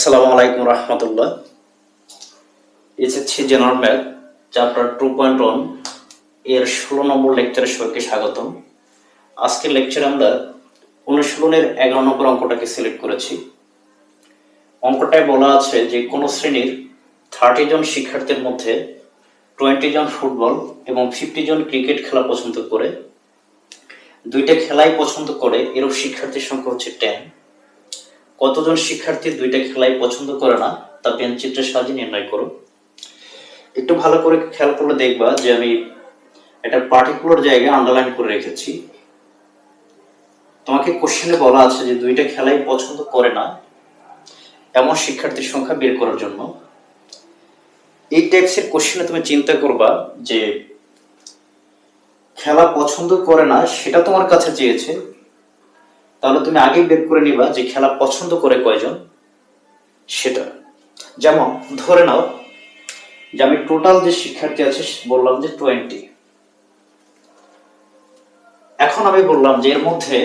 আসসালামু আলাইকুম রহমতুল্লাহ। এসেছি general math, chapter two point one, এর ষোলো নম্বর লেকচারে সবাইকে স্বাগতম। আজকের লেকচারে আমরা অনুশীলনের এগারো নম্বর অঙ্কটাকে সিলেক্ট করেছি। অঙ্কটায় বলা আছে যে কোনো শ্রেণির থার্টি জন শিক্ষার্থীর মধ্যে টোয়েন্টি জন ফুটবল এবং ফিফটি জন ক্রিকেট খেলা পছন্দ করে। দুইটা খেলাই পছন্দ করে, এরূপ শিক্ষার্থীর সংখ্যা হচ্ছে টেন। কতজন শিক্ষার্থী দুইটা খেলাই পছন্দ করে না, তা চিত্রের সাহায্যে নির্ণয় করো। একটু ভালো করে খেয়াল করলে দেখবা যে আমি একটা পার্টিকুলার জায়গায় আন্ডারলাইন করে রেখেছি। তোমাকে কোশ্চেনে বলা আছে যে দুইটা খেলাই পছন্দ করে না, এমন শিক্ষার্থীর সংখ্যা বের করার জন্য। এই টাইপসের কোশ্চেনে তুমি চিন্তা করবা যে খেলা পছন্দ করে না, সেটা তোমার কাছে চেয়েছে তাহলে তুমি আগে বের করে নিবা যে খেলা পছন্দ করে কয়জন, সেটা। যেমন, ধরে নাও যে আমি টোটাল যে শিক্ষার্থী আছে, বললাম যে টোয়েন্টি এখন আমি বললাম যে এর মধ্যে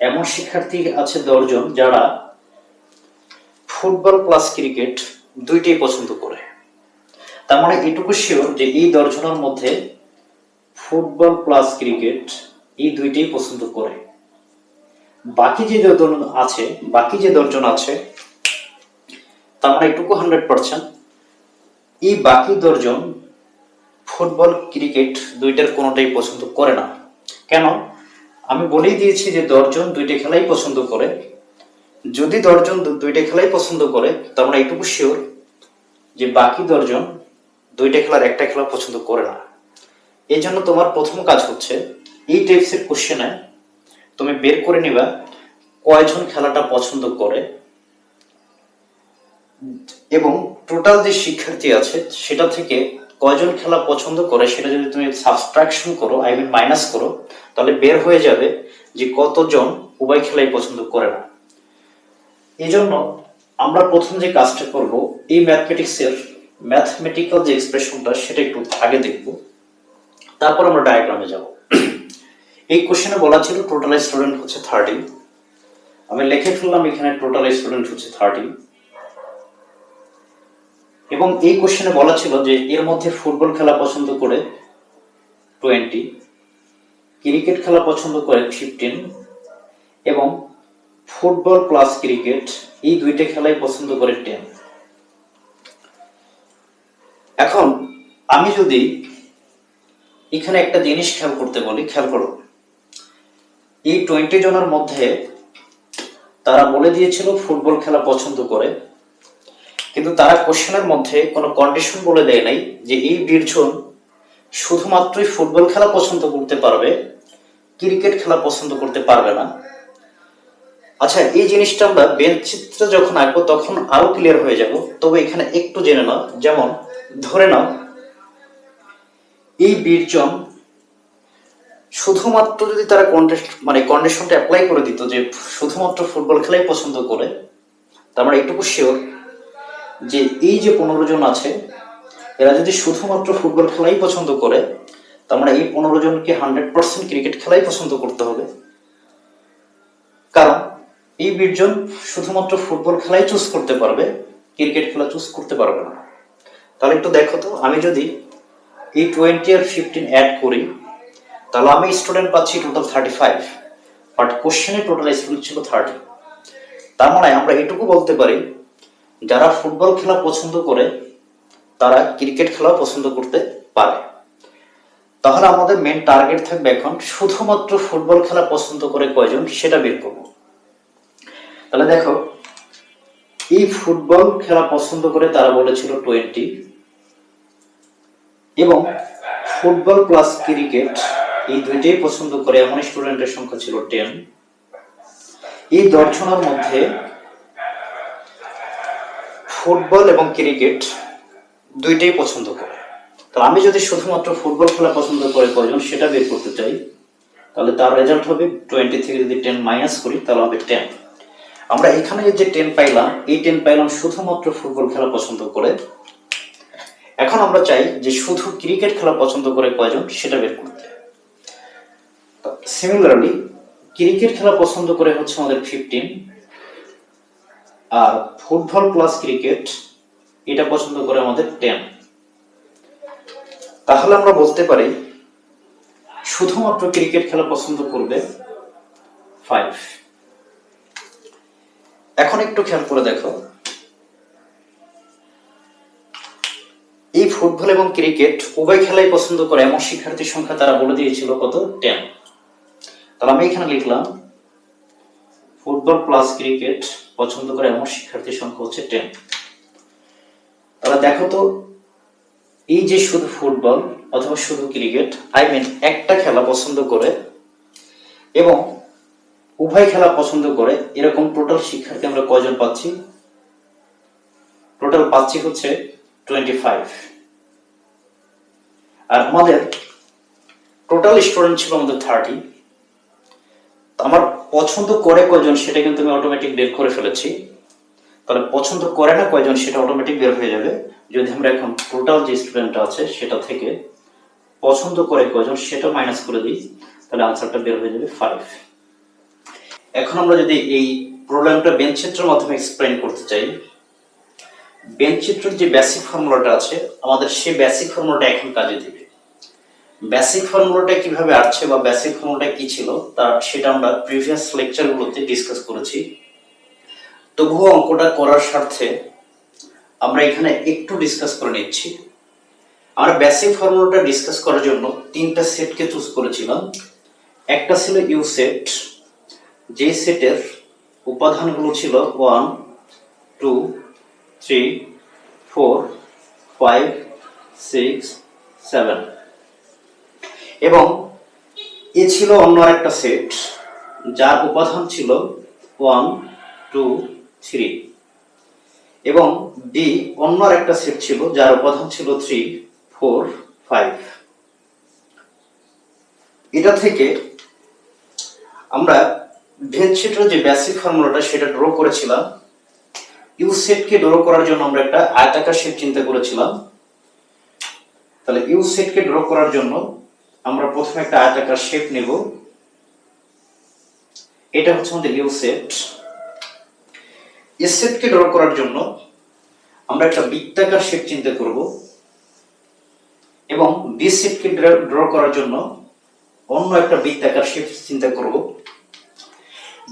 এমন শিক্ষার্থী আছে দশজন যারা ফুটবল প্লাস ক্রিকেট দুইটাই পছন্দ করে। তার মানে এটুকু শিওর যে এই দশজনের মধ্যে ফুটবল প্লাস ক্রিকেট এই দুইটাই পছন্দ করে। বাকি যে আছে, বাকি যে দর্জন আছে তা মানে এটুকু হান্ড্রেড পার্সেন্ট এই বাকি দর্জন ফুটবল, ক্রিকেট দুইটার কোনোটাই পছন্দ করে না। কেন? আমি বলেই দিয়েছি যে দর্জন দুইটা খেলাই পছন্দ করে। যদি দর্জন দুইটা খেলাই পছন্দ করে, তার আমরা এটুকু শিওর যে বাকি দর্জন দুইটা খেলার একটা খেলা পছন্দ করে না। এই জন্য তোমার প্রথম কাজ হচ্ছে, এই টাইপসের কোশ্চেনে তুমি বের করে নিবা। কয়জন খেলাটা পছন্দ করে? এবং টোটাল যে শিক্ষার্থী আছে, সেটা থেকে কয়জন খেলা পছন্দ করে, সেটা যদি তুমি সাবস্ট্রাকশন করো আই মিন মাইনাস করো, তাহলে বের হয়ে যাবে যে কতজন উভয় খেলাই পছন্দ করে না। এই জন্য আমরা প্রথম যে কাজটা করব, এই ম্যাথমেটিক্সের ম্যাথমেটিক্যাল যে এক্সপ্রেশনটা সেটা একটু আগে দেখব। তারপর আমরা ডায়াগ্রামে যাব। এই কোশ্চেনে বলা ছিল টোটাল স্টুডেন্ট হচ্ছে থার্টি আমি লিখে ফেললাম এখানে টোটাল স্টুডেন্ট হচ্ছে থার্টি এবং এই কোশ্চেনে বলা ছিল যে এর মধ্যে ফুটবল খেলা পছন্দ করে টোয়েন্টি ক্রিকেট খেলা পছন্দ করে ফিফটিন এবং ফুটবল প্লাস ক্রিকেট এই দুইটা খেলাই পছন্দ করে টেন এখন আমি যদি এখানে একটা জিনিস খেয়াল করতে বলি, খেয়াল করো। এই টোয়েন্টি জনের মধ্যে তারা বলে দিয়েছিল ফুটবল খেলা পছন্দ করে। কিন্তু তারা কোশ্চেনের মধ্যে কোনো কন্ডিশন বলে দেয় নাই যে এই বীরজন শুধুমাত্রই ফুটবল খেলা পছন্দ করতে পারবে, ক্রিকেট খেলা পছন্দ করতে পারবে না। আচ্ছা এই জিনিসটা আমরা বেঞ্চ যখন আঁকবো তখন আরও ক্লিয়ার হয়ে যাব। তবে এখানে একটু জেনে নাও, যেমন ধরে নাও, এই বীরজন শুধুমাত্র যদি তারা কন্টেস্ট মানে কন্ডিশনটা অ্যাপ্লাই করে দিত যে শুধুমাত্র ফুটবল খেলাই পছন্দ করে, তার মানে একটুকু শিওর যে এই যে পনেরো জন আছে, এরা যদি শুধুমাত্র ফুটবল খেলাই পছন্দ করে, তার মানে এই পনেরো জনকে হান্ড্রেড পার্সেন্ট ক্রিকেট খেলাই পছন্দ করতে হবে। কারণ এই বীরজন শুধুমাত্র ফুটবল খেলাই চুজ করতে পারবে ক্রিকেট খেলা চুজ করতে পারবে না। তাহলে একটু দেখো তো, আমি যদি এই টোয়েন্টি আর ফিফটিন অ্যাড করি তাহলে আমি স্টুডেন্ট পাচ্ছি টোটাল থার্টি ফাইভ বাট কোশ্চেনে টোটাল স্টুডেন্ট ছিল থার্টি তার মানে আমরা এটুকু বলতে পারি, যারা ফুটবল খেলা পছন্দ করে, তারা ক্রিকেট খেলা পছন্দ করতে পারে। তাহলে আমাদের মেন টার্গেট থাকবে এখন শুধুমাত্র ফুটবল খেলা পছন্দ করে কয়জন, সেটা বের করব। তাহলে দেখো, এই ফুটবল খেলা পছন্দ করে তারা বলেছিল টোয়েন্টি এবং ফুটবল প্লাস ক্রিকেট এই দুইটাই পছন্দ করে এমন স্টুডেন্টের সংখ্যা ছিল টেন এই দর্শনের মধ্যে ফুটবল এবং ক্রিকেট দুইটাই পছন্দ করে। তো আমি যদি শুধুমাত্র ফুটবল খেলা পছন্দ করে কয়জন সেটা বের করতে চাই, তাহলে তার রেজাল্ট হবে টোয়েন্টি থেকে যদি টেন মাইনাস করি, তাহলে হবে টেন আমরা এখানে যে টেন পাইলাম, এই টেন পাইলাম শুধুমাত্র ফুটবল খেলা পছন্দ করে। এখন আমরা চাই যে শুধু ক্রিকেট খেলা পছন্দ করে কয়জন সেটা বের করতে। সিমিলারলি ক্রিকেট খেলা পছন্দ করে হচ্ছে আমাদের ফিফটিন আর ফুটবল প্লাস ক্রিকেট এটা পছন্দ করে আমাদের টেন তাহলে আমরা বলতে পারি, শুধুমাত্র ক্রিকেট খেলা পছন্দ করবে ফাইভ এখন একটু খেয়াল করে দেখো। এই ফুটবল এবং ক্রিকেট উভয় খেলাই পছন্দ করে, এমন শিক্ষার্থীর সংখ্যা তারা বলে দিয়েছিল কত? টেন তাহলে আমি এখানে লিখলাম, ফুটবল প্লাস ক্রিকেট পছন্দ করে এমন শিক্ষার্থীর সংখ্যা হচ্ছে টেন তাহলে দেখো তো, এই যে শুধু ফুটবল অথবা শুধু ক্রিকেট আই মিন একটা খেলা পছন্দ করে এবং উভয় খেলা পছন্দ করে, এরকম টোটাল শিক্ষার্থী আমরা কয়জন পাচ্ছি? টোটাল পাচ্ছি হচ্ছে টোয়েন্টি ফাইভ আর আমাদের টোটাল স্টুডেন্ট ছিল আমাদের থার্টি আমার পছন্দ করে কয়জন সেটা কিন্তু আমি অটোমেটিক বের করে ফেলেছি। তাহলে পছন্দ করে না কয়জন সেটা অটোমেটিক বের হয়ে যাবে। যদি আমরা এখন টোটাল যে স্টুডেন্টটা আছে সেটা থেকে পছন্দ করে কয়জন সেটা মাইনাস করে দিই, তাহলে আনসারটা বের হয়ে যাবে ফাইভ এখন আমরা যদি এই প্রবলেমটা বেঞ্চিত্রের মাধ্যমে এক্সপ্লেন করতে চাই বেঞ্চ চিত্রের যে বেসিক ফর্মুলাটা আছে, আমাদের সেই বেসিক ফর্মুলাটা এখন কাজে দিবে। বেসিক ফর্মুলাটা কীভাবে আসছে বা বেসিক ফর্মুলাটা কি ছিল, তার সেটা আমরা প্রিভিয়াস লেকচারগুলোতে ডিসকাস করেছি। তবুও অঙ্কটা করার স্বার্থে আমরা এখানে একটু ডিসকাস করে নিচ্ছি। আর বেসিক ফর্মুলাটা ডিসকাস করার জন্য তিনটা সেটকে চুজ করেছিলাম। একটা ছিল ইউ সেট যে সেটের উপাদানগুলো ছিল one two three four five six seven এবং এ ছিল অন্য একটা সেট, যার উপাদান ছিল ওয়ান, টু, থ্রি। এবং বি অন্য একটা সেট ছিল, যার উপাদান ছিল থ্রি, ফোর, ফাইভ। এটা থেকে আমরা ভেজ যে বেসিক ফর্মুলাটা সেটা ড্র করেছিলাম, ইউ সেটকে ড্র করার জন্য আমরা একটা আয়তাকার শেপ চিন্তা করেছিলাম। তাহলে ইউ সেটকে ড্র করার জন্য আমরা প্রথমে একটা আয়তাকার শেপ নেব। এটা হচ্ছে আমাদের ইউ সেট সেটকে ড্র করার জন্য আমরা একটা বৃত্তাকার শেপ চিন্তা করব এবং বি সেটকে ড্র করার জন্য অন্য একটা বৃত্তাকার শেপ চিন্তা করব।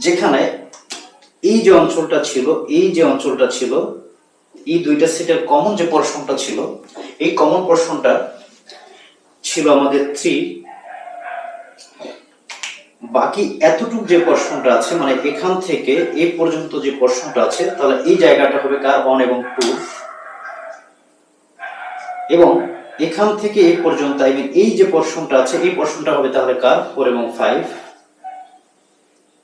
যেখানে এই যে অঞ্চলটা ছিল, এই যে অঞ্চলটা ছিল, এই দুইটা সেটের কমন যে পোর্শনটা ছিল, এই কমন পোর্শনটা ছিল আমাদের থ্রি বাকি এতটুক যে পোর্শনটা আছে মানে এখান থেকে এই পর্যন্ত যে পোর্শনটা আছে, তাহলে এই জায়গাটা হবে কার? ওয়ান এবং টু এবং এখান থেকে এই পর্যন্ত আই মিন এই যে পোর্শনটা আছে, এই পোর্শনটা হবে তাহলে কার? ফোর এবং ফাইভ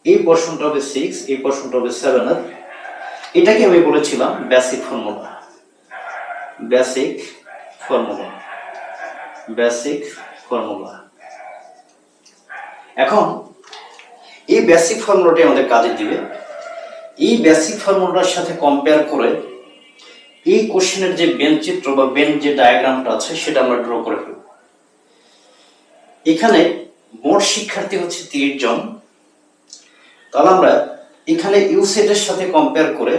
এই পোর্শনটা হবে সিক্স এই পোর্শনটা হবে সেভেন এটাকে আমি বলেছিলাম basic formula basic formula basic formula এখন, এই বেসিক ফর্মুলাটি আমাদের কাজে দিবে। এই বেসিক ফর্মুলাটার সাথে কম্পেয়ার করে এই কোশ্চেনের যে বেন চিত্র বা বেন যে ডায়াগ্রামটা আছে, সেটা আমরা ড্র করে ফেলব। এখানে মোট শিক্ষার্থী হচ্ছে তিরিশ জন। তাহলে আমরা এখানে ইউ সেটের সাথে কম্পেয়ার করে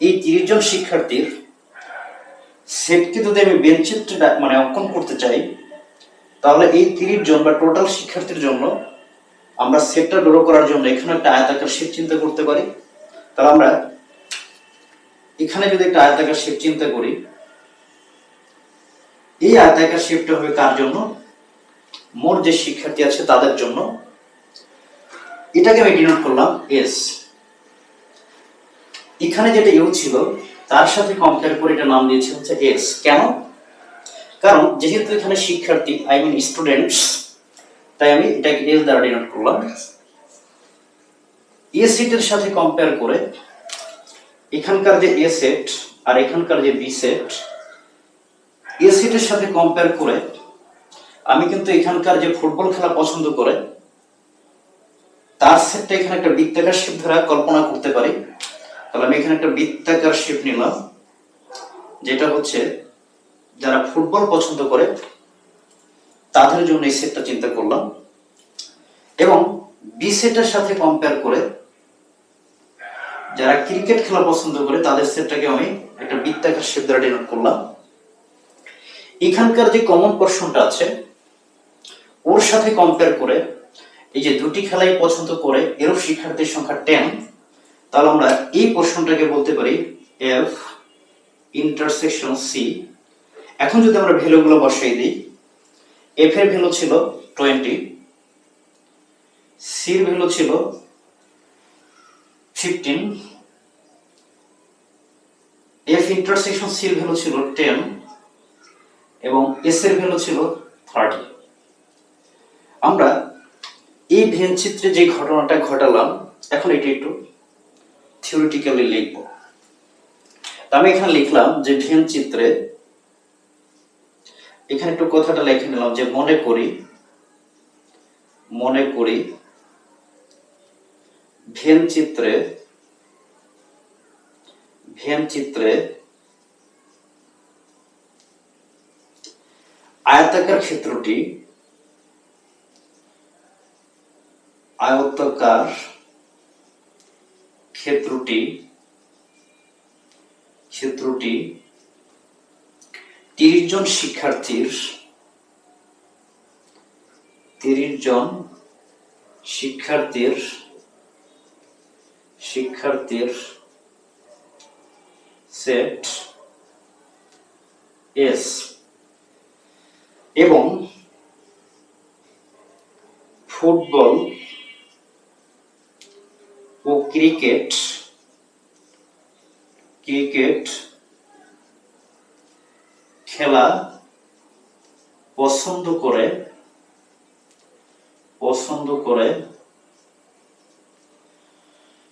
এই তিরিশ জন শিক্ষার্থীর সেটকে যদি আমি বেঞ্চ চিত্রে মানে অঙ্কন করতে চাই তাহলে এই তিরিশ জন বা টোটাল শিক্ষার্থীর জন্য আমরা সেটটা ড্র করার জন্য এখানে একটা আয়তাকার শেপ চিন্তা করতে পারি। তাহলে আমরা এখানে যদি একটা আয়তাকার শেপ চিন্তা করি, এই আয়তাকার শেপটা হবে কার জন্য? মোট যে শিক্ষার্থী আছে তাদের জন্য। এটাকে আমি ডিনোট করলাম এস এখানে যেটা ইউ ছিল, তার সাথে কম্পেয়ার করে এটা নাম দিয়েছে হচ্ছে এস কেন? কারণ যেহেতু এখানে শিক্ষার্থী আই মিন স্টুডেন্টস তাই আমি এটাকে এস দ্বারা ডিনোট করলাম। এ সেটের সাথে কম্পেয়ার করে এখানকার যে এ সেট আর এখানকার যে বি সেট এ সেটের সাথে কম্পেয়ার করে আমি কিন্তু এখানকার যে ফুটবল খেলা পছন্দ করে, তার সেটটা এখানে একটা বৃত্তাকার শেপ ধরা কল্পনা করতে পারি। তাহলে আমি এখানে একটা বৃত্তাকার শেপ নিলাম, যেটা হচ্ছে যারা ফুটবল পছন্দ করে, তাদের জন্য এই সেটটা চিন্তা করলাম। এবং বি সেটের সাথে কম্পেয়ার করে যারা ক্রিকেট খেলা পছন্দ করে, তাদের সেটটাকে আমি একটা বৃত্তাকার শেপ দ্বারা ডিনোট করলাম। এখানকার যে কমন পোর্শনটা আছে, ওর সাথে কম্পেয়ার করে এই যে দুটি খেলাই পছন্দ করে এরও শিক্ষার্থীর সংখ্যা টেন তাহলে আমরা এই পোর্শনটাকে বলতে পারি এফ ইন্টারসেকশন সি এখন যদি আমরা ভ্যালুগুলো বসাই দিই এফ এর ভ্যালু ছিল টোয়েন্টি সির ভ্যালু ছিল ফিফটিন এফ ইন্টারসেকশন সির ভ্যালু ছিল টেন এবং এস এর ভ্যালু ছিল থার্টি আমরা এই ভেন চিত্রে যে ঘটনাটা ঘটালাম, এখন এটি একটু থিওরিটিক্যালি লিখব। আমি এখানে লিখলাম যে ভেন চিত্রে এখানে একটু কথাটা লিখে নিলাম যে মনে করি মনে করি ভেন চিত্রে ভেন চিত্রে আয়তাকার ক্ষেত্রটি আয়তাকার ক্ষেত্রটি ক্ষেত্রটি তিরিশ জন শিক্ষার্থীর তিরিশ জন শিক্ষার্থীর শিক্ষার্থীর সেট এস এবং ফুটবল ও ক্রিকেট ক্রিকেট খেলা পছন্দ করে পছন্দ করে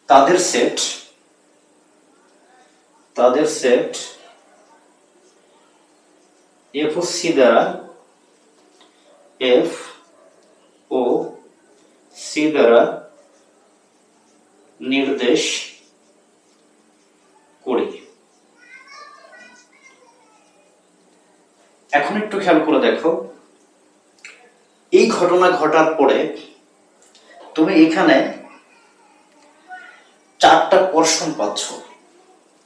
তাদের সেট তাদের সেট এফ ও সি দ্বারা এফ ও সি দ্বারা নির্দেশ করি। এখন একটু খেয়াল করে দেখো। এই ঘটনা ঘটার পরে তুমি এখানে চারটা পর্ষণ পাচ্ছ।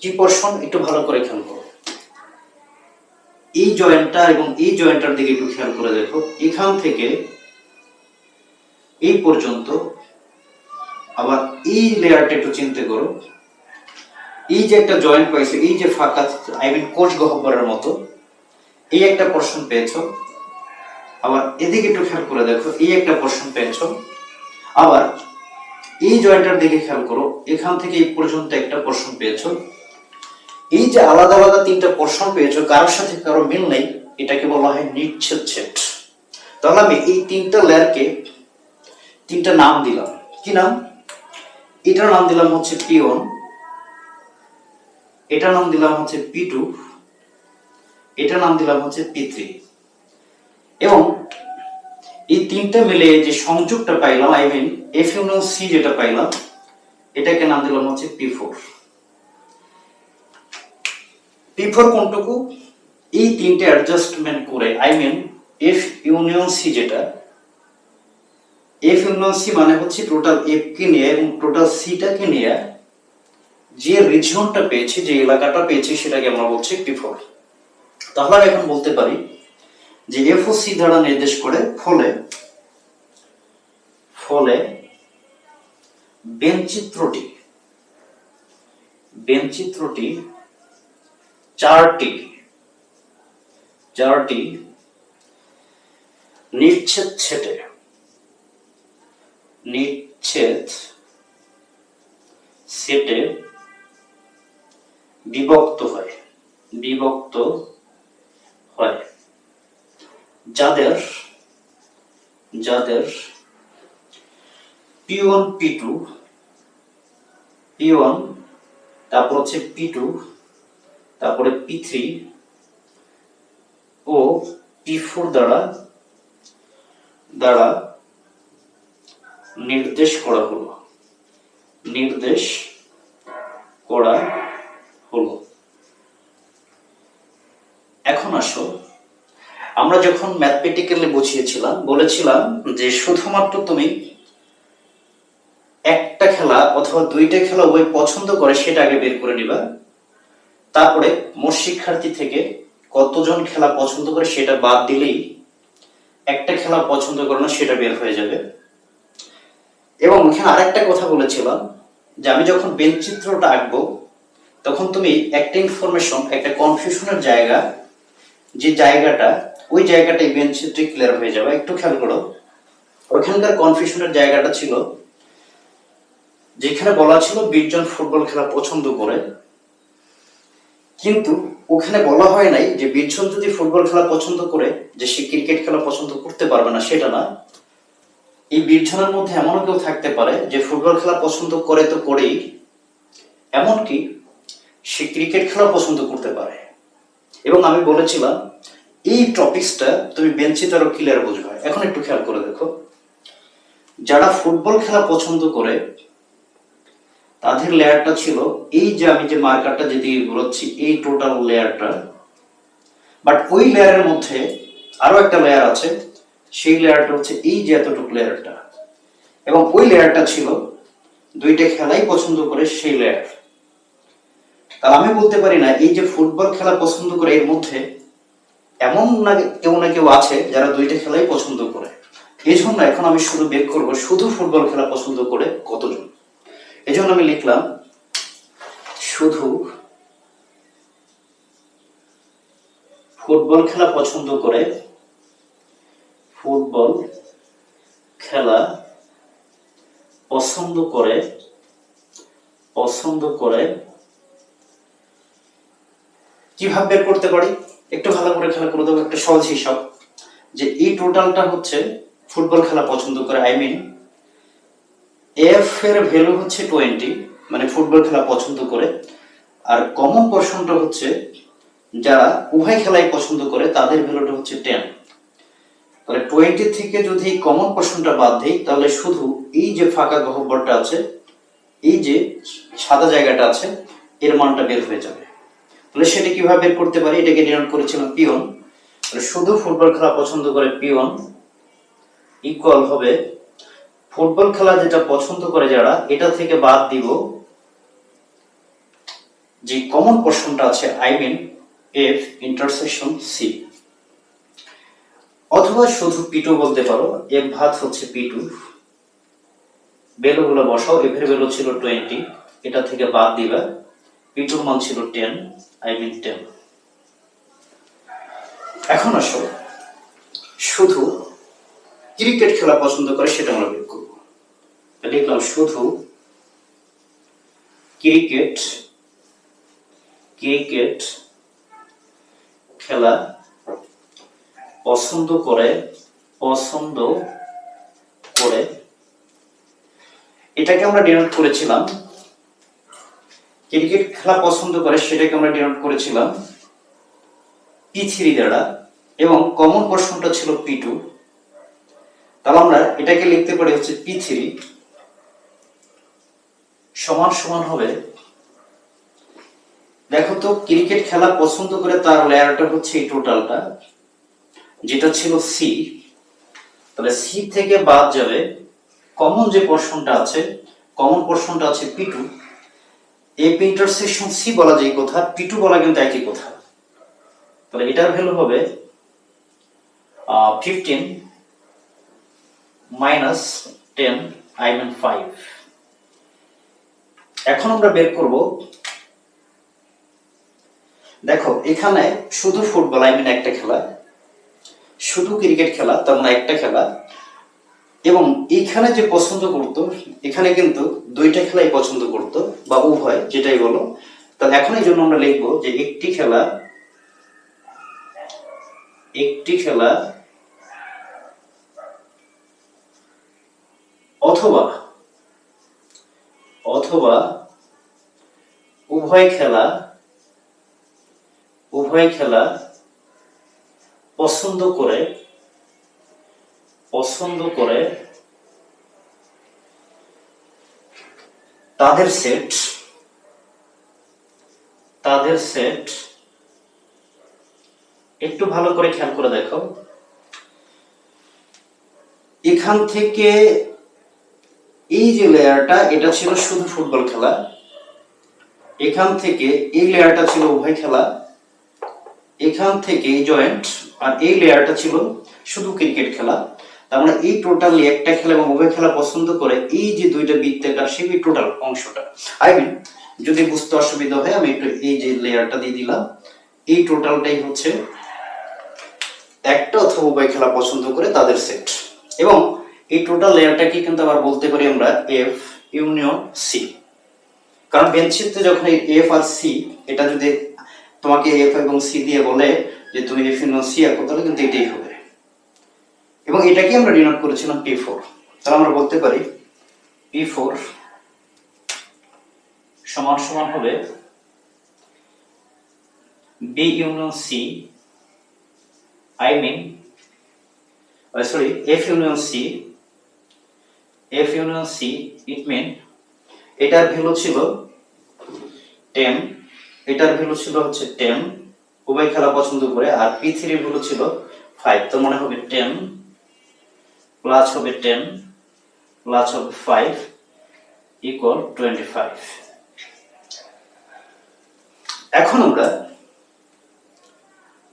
কি পর্ষণ একটু ভালো করে খেয়াল করো। এই জয়েন্টটা এবং এই জয়েন্টটার দিকে একটু খেয়াল করে দেখো। এখান থেকে এই পর্যন্ত আবার এই লেয়ারটা একটু চিন্তা করো। এই যে একটা জয়েন্ট পাইছে, এই যে ফাঁকা আই মিন কোষ মতো এই একটা পোর্শন পেয়েছ। আবার এদিকে একটু খেয়াল করে দেখো, এই একটা পোর্শন পেয়েছ। আবার এই জয়েন্টের দিকে খেয়াল করো, এখান থেকে এই পর্যন্ত একটা পোর্শন পেয়েছ। এই যে আলাদা আলাদা তিনটা পোর্শন পেয়েছ, কারোর সাথে কারও মিল নেই, এটাকে বলা হয় নিচ্ছেদ সেট তাহলে আমি এই তিনটা লেয়ারকে তিনটা নাম দিলাম। কি নাম? এটার নাম দিলাম হচ্ছে পি ওয়ান এটার নাম দিলাম হচ্ছে পি টু এটার নাম দিলাম হচ্ছে পি থ্রি এবং এই তিনটা মিলে যে সংযোগটা পাইলাম I mean F union C যেটা পাইলাম, এটাকে নাম দিলাম হচ্ছে পি ফোর পি ফোর কোনটুকু? এই তিনটে অ্যাডজাস্টমেন্ট করে I mean F union C যেটা এফ ইউনিয়ন সি মানে হচ্ছে টোটাল এফ কে নিয়ে এবং টোটাল সিটাকে নিয়ে যে রিজিয়নটা পেয়েছি, যে এলাকাটা পেয়েছি, সেটাকে আমরা বলছি পি ফোর তাহলে এখন বলতে পারি যে এফ সি দ্বারা নির্দেশ করে ফলে ফলে বেনচিত্রটি বেনচিত্রটি চারটি চারটি নিচ্ছেদ ছেটে নিচ্ছেদ সেটে বিভক্ত হয়, বিভক্ত হয়। যাদের যাদের P one P two P one তারপর হচ্ছে পি টু তারপরে পি থ্রি ও পি ফোর দ্বারা দ্বারা নির্দেশ করা হলো। নির্দেশ করা হলো এখন আসো আমরা যখন ম্যাথমেটিক্যালি বুঝিয়েছিলাম, বলেছিলাম যে শুধুমাত্র তুমি একটা খেলা অথবা দুইটা খেলা উভয় পছন্দ করে সেটা আগে বের করে নিবা। তারপরে মোট শিক্ষার্থী থেকে কতজন খেলা পছন্দ করে সেটা বাদ দিলেই একটা খেলা পছন্দ করে না সেটা বের হয়ে যাবে। এবং এখানে আরেকটা কথা বলেছিলাম যে আমি যখন বেঞ্চ চিত্রটা আঁকবো, তখন তুমি একটা ইনফরমেশন একটা কনফিউশনের জায়গা, যে জায়গাটা ওই জায়গাটা এই ক্লিয়ার হয়ে যাবে। একটু খেয়াল করো। ওইখানকার কনফিউশনের জায়গাটা ছিল, যেখানে বলা ছিল বিশজন ফুটবল খেলা পছন্দ করে। কিন্তু ওখানে বলা হয় নাই যে বিশজন যদি ফুটবল খেলা পছন্দ করে, যে সে ক্রিকেট খেলা পছন্দ করতে পারবে না, সেটা না। এই বিশ জনের মধ্যে এমনও কেউ থাকতে পারে যে ফুটবল খেলা পছন্দ করে তো করেই, এমনকি সে ক্রিকেট খেলা পছন্দ করতে পারে। এবং আমি বলেছিলাম এই টপিকসটা তুমি বেঞ্চে তারও ক্লিয়ার বুঝবে এখন একটু খেয়াল করে দেখো। যারা ফুটবল খেলা পছন্দ করে, তাদের লেয়ারটা ছিল, এই যে আমি যে মার্কারটা যেদিকে ঘুরোচ্ছি, এই টোটাল লেয়ারটা বাট ওই লেয়ারের মধ্যে আরও একটা লেয়ার আছে, সেই লেয়ারটা হচ্ছে এই যে এতটুকু লেয়ারটা এবং ওই লেয়ারটা ছিল, দুইটা খেলাই পছন্দ করে সেই লেয়ার তাহলে আমি বলতে পারি না, এই যে ফুটবল খেলা পছন্দ করে এর মধ্যে এমন না কেউ না কেউ আছে যারা দুইটা খেলাই পছন্দ করে। এই জন্য এখন আমি শুধু বের করব, শুধু ফুটবল খেলা পছন্দ করে কতজন? এই জন্য আমি লিখলাম, শুধু ফুটবল খেলা পছন্দ করে ফুটবল খেলা পছন্দ করে পছন্দ করে কীভাবে বের করতে পারি? একটু ভালো করে খেলা করে দেবো, একটা সহজ হিসাব, যে এই টোটালটা হচ্ছে ফুটবল খেলা পছন্দ করে আই মিন এফ এর ভ্যালু হচ্ছে টোয়েন্টি মানে ফুটবল খেলা পছন্দ করে, আর কমন পোর্শনটা হচ্ছে যারা উভয় খেলাই পছন্দ করে, তাদের ভ্যালুটা হচ্ছে টেন তাহলে টোয়েন্টি থেকে যদি কমন পোর্শনটা বাদ দিই, তাহলে শুধু এই যে ফাঁকা গহ্বরটা আছে, এই যে সাদা জায়গাটা আছে, এর মানটা বের হয়ে যাবে। তাহলে সেটা কীভাবে বের করতে পারি? এটাকে ডিনোট করেছিলাম পিওন। তাহলে শুধু ফুটবল খেলা পছন্দ করে পিওন ইকুয়াল হবে ফুটবল খেলা যেটা পছন্দ করে যারা, এটা থেকে বাদ দিব যে কমন পোর্শনটা আছে I mean F intersection C অথবা শুধু পিটু বলতে পারো এফ ভাত হচ্ছে পিটু বেলু গুলো বসাও এফ এর বেলু ছিল টোয়েন্টি এটা থেকে বাদ দিবা। পিটুর মান ছিল টেন আই মিন টেন এখন আসো। শুধু ক্রিকেট খেলা পছন্দ করে সেটা আমরা বের করব। লিখলাম শুধু ক্রিকেট ক্রিকেট খেলা পছন্দ করে পছন্দ করে। এটাকে আমরা ডিনোট করেছিলাম ক্রিকেট খেলা পছন্দ করে সেটাকে আমরা ডিনোট করেছিলাম। পি থ্রি দ্বারা এবং কমন পোর্শনটা ছিল পি টু। তাহলে আমরা এটাকে লিখতে পারি হচ্ছে পি থ্রি সমান সমান হবে, দেখো তো ক্রিকেট খেলা পছন্দ করে তার লেয়ারটা হচ্ছে এই টোটালটা যেটা ছিল সি তাহলে সি থেকে বাদ যাবে কমন যে পোর্শনটা আছে কমন পোর্শনটা আছে P two F intersection C বলা যায় কথা পি টু বলা কিন্তু একই কথা। তাহলে এটার ভ্যালু হবে fifteen minus ten I mean five এখন আমরা বের করব, দেখো, এখানে শুধু ফুটবল আই মিন একটা খেলা, শুধু ক্রিকেট খেলা, তার মানে একটা খেলা। এবং এখানে যে পছন্দ করতো, এখানে কিন্তু দুইটা খেলাই পছন্দ করতো, বা উভয়, যেটাই বলো। তাহলে এখন এই জন্য আমরা লিখব যে একটি খেলা একটি খেলা অথবা অথবা উভয় খেলা উভয় খেলা পছন্দ করে পছন্দ করে তাদের সেট তাদের সেট একটু ভালো করে খেয়াল করে দেখো। এখান থেকে এই যে লেয়ারটা, এটা ছিল শুধু ফুটবল খেলা। এখান থেকে এই লেয়ারটা ছিল উভয় খেলা। এখান থেকে জয়েন্ট আর এই লেয়ারটা ছিল শুধু ক্রিকেট খেলা। তার মানে এই টোটালি একটা খেলা এবং উভয় খেলা পছন্দ করে এই যে দুইটা বৃত্তের সেই টোটাল অংশটা। আই মিন যদি বুঝতে অসুবিধা হয়, আমি একটু এই যে লেয়ারটা দিয়ে দিলাম। এই টোটালটাই হচ্ছে একটা অথবা উভয় খেলা পছন্দ করে তাদের সেট এবং এই টোটাল লেয়ারটাকে কিন্তু আবার বলতে পারি আমরা এফ ইউনিয়ন সি কারণ বেঞ্চিতে যখন এই এফ আর সি এটা যদি তোমাকে এফ এবং সি দিয়ে বলে যে তুমি এফ ইউনিয়ন সি আঁকো, তাহলে কিন্তু এটাই হবে। এবং এটাকে আমরা ডিনোট করেছিলাম পি ফোর তাহলে আমরা বলতে পারি পি ফোর সমান সমান হবে B union C I mean sorry F union C F union C it mean এটার ভ্যালু ছিল টেন এটার ভ্যালু ছিল হচ্ছে টেন উভয় খেলা পছন্দ করে, আর পি থ্রির ভ্যালু ছিল ফাইভ তো মনে হবে টেন প্লাস হবে টেন প্লাস হবে ফাইভ ইকুয়াল টোয়েন্টি ফাইভ এখন আমরা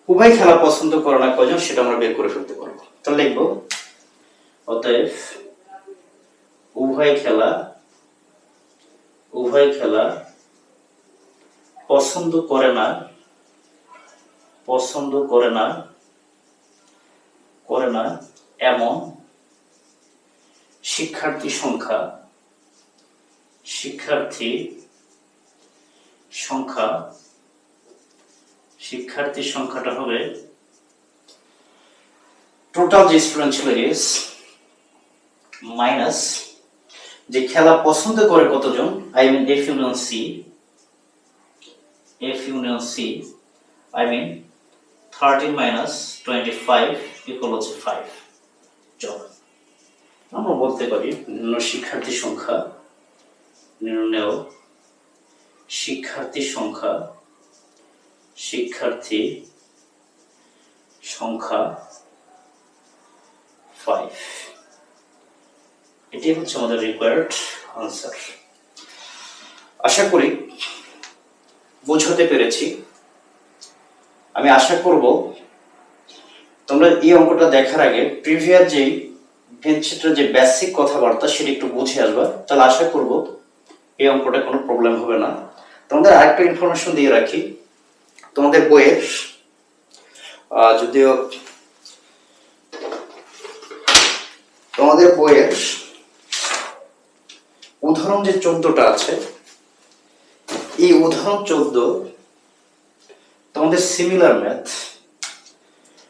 উভয় খেলা পছন্দ করে না কজন সেটা আমরা বের করে ফেলতে পারব। তাহলে লিখব, অতএব উভয় খেলা উভয় খেলা পছন্দ করে না, পছন্দ করে না করে না, এমন শিক্ষার্থী সংখ্যা শিক্ষার্থী সংখ্যা শিক্ষার্থীর সংখ্যাটা হবে টোটাল যে স্টুডেন্ট ছিল মাইনাস যে খেলা পছন্দ করে কতজন? I mean F union C F union C I mean thirteen minus twenty five equal হচ্ছে ফাইভ চল আমরা বলতে পারি নিম্ন শিক্ষার্থী সংখ্যা নির্ণয় শিক্ষার্থী সংখ্যা শিক্ষার্থী সংখ্যা ফাইভ এটি হচ্ছে আমাদের রিকোয়ার্ড আনসার আশা করি বোঝাতে পেরেছি। আমি আশা করব তোমরা এই অঙ্কটা দেখার আগে প্রিভিয়াস যেই ভেঞ্চিটার যে বেসিক কথাবার্তা সেটা একটু বুঝে আসবা। তাহলে আশা করব এই অঙ্কটা কোনো প্রবলেম হবে না। তোমাদের আরেকটা ইনফরমেশন দিয়ে রাখি। তোমাদের বইয়ের যদিও তোমাদের বইয়ের উদাহরণ যে চোদ্দটা আছে, এই উদাহরণ চোদ্দ তোমাদের সিমিলার ম্যাথ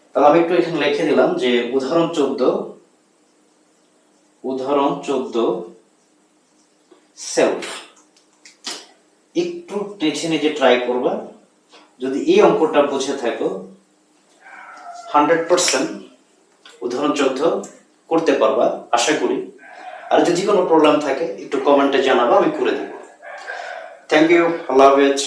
তাহলে আমি একটু এখানে লিখে দিলাম যে উদাহরণ চোদ্দ উদাহরণ চোদ্দ সেলফ একটু টেছে নিজে ট্রাই করবা, যদি এই অঙ্কটা বুঝে থাকো হান্ড্রেড পার্সেন্ট উদাহরণ চোদ্দ করতে পারবা, আশা করি। আর যদি কোনো প্রবলেম থাকে, একটু কমেন্টে জানাবা, আমি করে দেবো। থ্যাংক ইউ আল্লাহ হাফেজ।